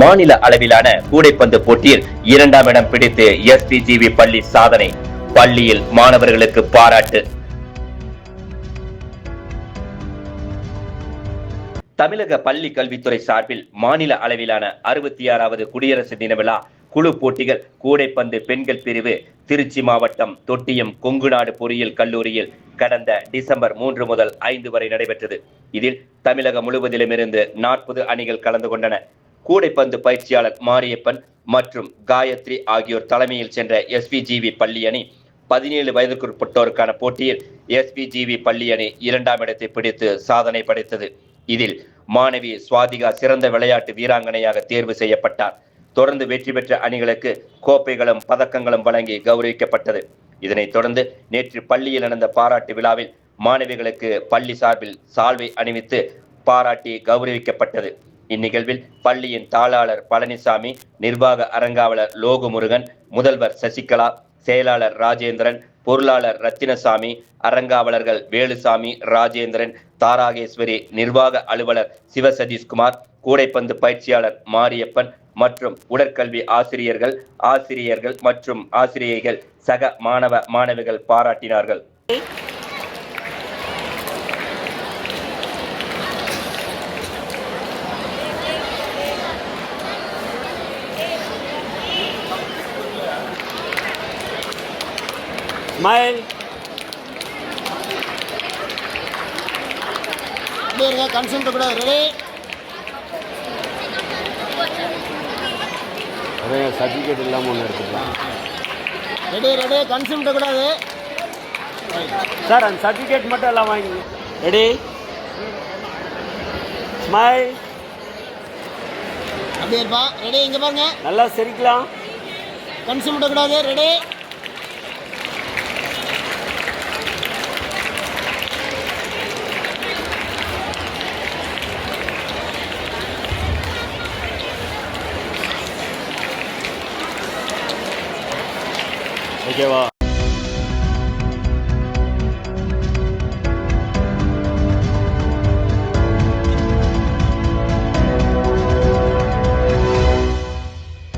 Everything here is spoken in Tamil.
மாநில அளவிலான கூடைப்பந்து போட்டியில் இரண்டாம் இடம் பிடித்து எஸ்பிஜிவி பள்ளி சாதனை பள்ளியில் மாணவர்களுக்கு பாராட்டு. தமிழக பள்ளி கல்வித்துறை சார்பில் மாநில அளவிலான அறுபத்தி ஆறாவது குடியரசு தின விழா குழு போட்டிகள் கூடைப்பந்து பெண்கள் பிரிவு திருச்சி மாவட்டம் தொட்டியம் கொங்குநாடு பொறியியல் கல்லூரியில் கடந்த டிசம்பர் மூன்று முதல் ஐந்து வரை நடைபெற்றது. இதில் தமிழகம் முழுவதிலுமிருந்து நாற்பது அணிகள் கலந்து கொண்டன. கூடைப்பந்து பயிற்சியாளர் மாரியப்பன் மற்றும் காயத்ரி ஆகியோர் தலைமையில் சென்ற எஸ்பிஜிவி பள்ளி அணி பதினேழு வயதுக்குட்பட்டோருக்கான போட்டியில் எஸ்பிஜிவி பள்ளி அணி இரண்டாம் இடத்தை பிடித்து சாதனை படைத்தது. இதில் மாணவி சுவாதிகா சிறந்த விளையாட்டு வீராங்கனையாக தேர்வு செய்யப்பட்டார். தொடர்ந்து வெற்றி பெற்ற அணிகளுக்கு கோப்பைகளும் பதக்கங்களும் வழங்கி கௌரவிக்கப்பட்டது. இதனைத் தொடர்ந்து நேற்று பள்ளியில் நடந்த பாராட்டு விழாவில் மாணவிகளுக்கு பள்ளி சார்பில் சால்வை அணிவித்து பாராட்டி கௌரவிக்கப்பட்டது. இந்நிகழ்வில் பள்ளியின் தாளாளர் பழனிசாமி நிர்வாக அரங்காவலர் லோகமுருகன் முதல்வர் சசிகலா செயலாளர் ராஜேந்திரன் பொருளாளர் ரத்தினசாமி அரங்காவலர்கள் வேலுசாமி ராஜேந்திரன் தாராகேஸ்வரி நிர்வாக அலுவலர் சிவசதீஷ்குமார் கூடைப்பந்து பயிற்சியாளர் மாரியப்பன் மற்றும் உடற்கல்வி ஆசிரியர்கள் ஆசிரியர்கள் மற்றும் ஆசிரியைகள் சக மாணவ மாணவிகள் பாராட்டினார்கள். ஸ்மைல் இருங்க கன்சல்ட் கூட ரெடி சர்டிஃபிகேட் இல்லாமல் ஒன்று எடுத்துக்கலாம் ரெடி ரெடி கன்சல்ட் கூடாது சார் அந்த சர்டிஃபிகேட் மட்டும் எல்லாம் வாங்கி ரெடி ஸ்மைல் அப்படியே இருப்பா ரெடி இங்கே பாருங்க. நல்லா சிரிக்கலாம். கன்சல்ட் கூடாது ரெடி 池は。